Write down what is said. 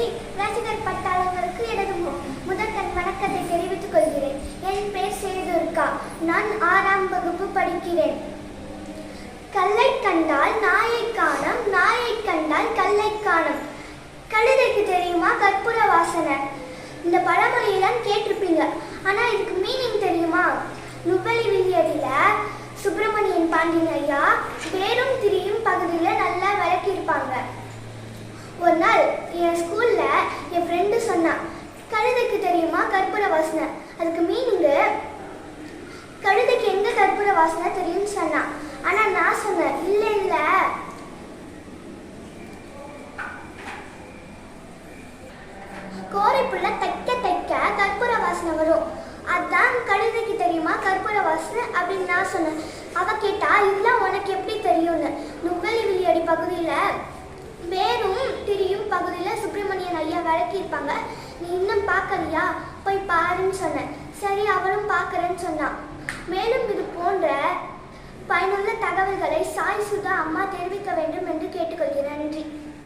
கூறி ரசிகர் பட்டாளங்களுக்கு எனது முதற்கண் வணக்கத்தை தெரிவித்துக் கொள்கிறேன். என் பெயர் சேதுர்கா. நான் ஆறாம் வகுப்பு படிக்கிறேன். கல்லை கண்டால் நாயை காணம் நாயை கண்டால் கல்லை காணம். கழுதைக்கு தெரியுமா கற்பூர வாசனை? இந்த பழமொழியெல்லாம் கேட்டிருப்பீங்க. ஆனா இதுக்கு மீனிங் தெரியுமா? நுபலி வில்லியதில் சுப்பிரமணியன் பாண்டியன் ஐயா வேறும் என் ஸ்கூல்ல என் ஃப்ரெண்டு சொன்னான் கழுதைக்கு தெரியுமா கற்பூர வாசனை? அதுக்கு மீனிங்கு கழுதைக்கு எங்க கற்பூர வாசனை தெரியும்னு சொன்னான். ஆனா நான் சொன்னேன் இல்ல இல்ல. கோரைப்புள்ள தைக்க தைக்க கற்பூர வாசனை வரும். அதான் கழுதைக்கு தெரியுமா கற்பூர வாசனை அப்படின்னு நான் சொன்னேன். அவ கேட்டா இதெல்லாம் உனக்கு எப்படி தெரியும்னு நுவலி வில்லியடி பகுதியில வேரும் திரியும் பகுதியில் சுப்பிரமணியன் ஐயா விளக்கியிருப்பாங்க. நீ இன்னும் பார்க்கலையா? போய் பாருன்னு சொன்னேன். சரி அவளும் பார்க்குறேன்னு சொன்னான். மேலும் இது போன்ற பயனுள்ள தகவல்களை சாய் சுதா அம்மா